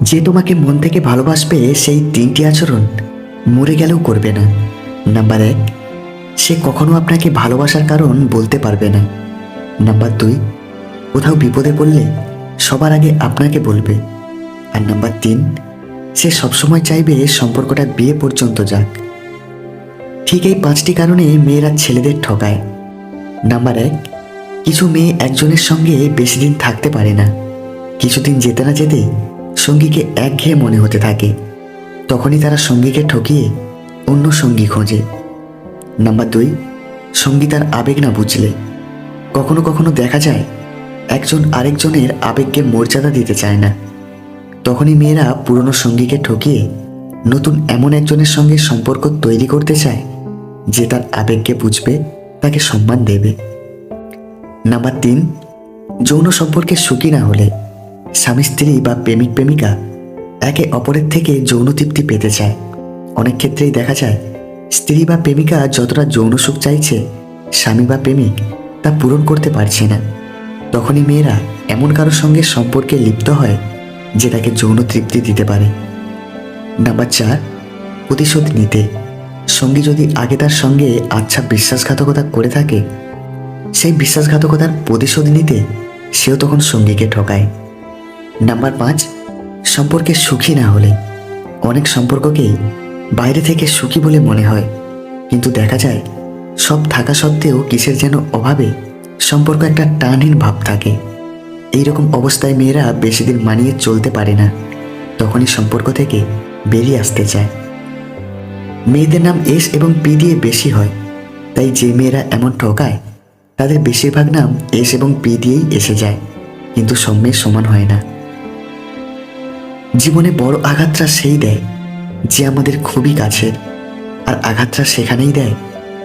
যে তোমাকে মন থেকে ভালোবাসবে সেই তিনটি আচরণ মরে গেলেও করবে না। নাম্বার এক, সে কখনো আপনাকে ভালোবাসার কারণ বলতে পারবে না। নাম্বার দুই, কোথাও বিপদে পড়লে সবার আগে আপনাকে বলবে। আর নাম্বার তিন, সে সবসময় চাইবে সম্পর্কটা বিয়ে পর্যন্ত যাক। ঠিক এই পাঁচটি কারণে মেয়েরা ছেলেদের ঠকায়। নাম্বার এক, কিছু মেয়ে একজনের সঙ্গে বেশি দিন থাকতে পারে না। কিছুদিন যেতে না যেতে সঙ্গীকে একঘেয়ে মনে হতে থাকে। তখনই তারা সঙ্গীকে ঠকিয়ে অন্য সঙ্গী খোঁজে। নাম্বার দুই, সঙ্গী তার আবেগ না বুঝলে। কখনো কখনো দেখা যায়, একজন আরেকজনের আবেগকে মর্যাদা দিতে চায় না। তখনই মেয়েরা পুরনো সঙ্গীকে ঠকিয়ে নতুন এমন একজনের সঙ্গে সম্পর্ক তৈরি করতে চায়, যে তার আবেগকে বুঝবে, তাকে সম্মান দেবে। নাম্বার তিন, যৌন সম্পর্কে সুখী না হলে স্বামী স্ত্রী বা প্রেমিক প্রেমিকা একে অপরের থেকে যৌন তৃপ্তি পেতে চায়। অনেক ক্ষেত্রেই দেখা যায়, স্ত্রী বা প্রেমিকা যতটা যৌন সুখ চাইছে, স্বামী বা প্রেমিক তা পূরণ করতে পারছে না। তখনই মেয়েরা এমন কারোর সঙ্গে সম্পর্কে লিপ্ত হয় যে তাকে যৌন তৃপ্তি দিতে পারে। নাম্বার চার, প্রতিশোধ নিতে। সঙ্গী যদি আগে তার সঙ্গে আচ্ছা বিশ্বাসঘাতকতা করে থাকে, সেই বিশ্বাসঘাতকতার প্রতিশোধ নিতে সেও তখন সঙ্গীকে ঠকায়। নাম্বার পাঁচ, সম্পর্কে সুখী না হলে। অনেক সম্পর্ককেই বাইরে থেকে সুখী বলে মনে হয়। কিন্তু দেখা যায়, সব থাকা সত্ত্বেও কিসের যেন অভাবে সম্পর্ক একটা টানহীন ভাব থাকে। এইরকম অবস্থায় মেয়েরা বেশি দিন মানিয়ে চলতে পারে না। তখনই সম্পর্ক থেকে বেরিয়ে আসতে চায়। মেয়েদের নাম এস এবং পি দিয়ে বেশি হয়। তাই যে মেয়েরা এমন ঠকায়, তাদের বেশিরভাগ নাম এস এবং পি দিয়েই এসে যায়। কিন্তু সব মেয়ের সমান হয় না। জীবনে বড় আঘাতটা সেই দেয়, যে আমাদের খুবই কাছের। আর আঘাতটা সেখানেই দেয়,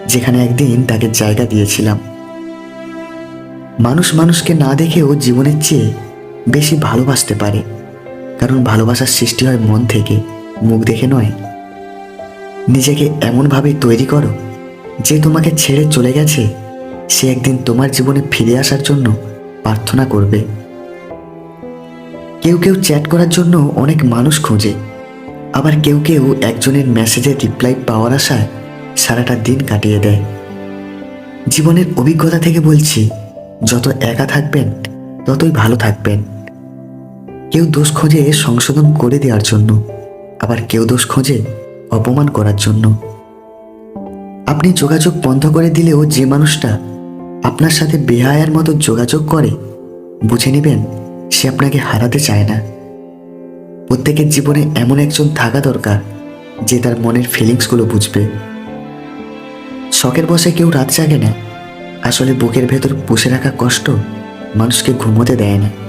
যেখানে একদিন তাকে জায়গা দিয়েছিলাম। মানুষ মানুষকে না দেখেও জীবনের চেয়ে বেশি ভালোবাসতে পারে, কারণ ভালোবাসার সৃষ্টি হয় মন থেকে, মুখ দেখে নয়। নিজেকে এমনভাবে তৈরি করো, যে তোমাকে ছেড়ে চলে গেছে, সে একদিন তোমার জীবনে ফিরে আসার জন্য প্রার্থনা করবে। কেউ কেউ চ্যাট করার জন্য অনেক মানুষ খোঁজে। আবার কেউ কেউ একজনের মেসেজে রিপ্লাই পাওয়ার আশায় সারাটা দিন কাটিয়ে দেয়। জীবনের অভিজ্ঞতা থেকে বলছি, যত একা থাকবেন, ততই ভালো থাকবেন। কেউ দোষ খোঁজে সংশোধন করে দেওয়ার জন্য, আবার কেউ দোষ খোঁজে অপমান করার জন্য। আপনি যোগাযোগ বন্ধ করে দিলেও যে মানুষটা আপনার সাথে বেহায়ার মতো যোগাযোগ করে, বুঝে নেবেন সে আপনাকে হারাতে চায় না। প্রত্যেকের জীবনে এমন একজন থাকা দরকার যে তার মনের ফিলিংসগুলো বুঝবে। শখের বসে কেউ রাত জাগে না। আসলে বুকের ভেতর পুষে রাখা কষ্ট মানুষকে ঘুমোতে দেয় না।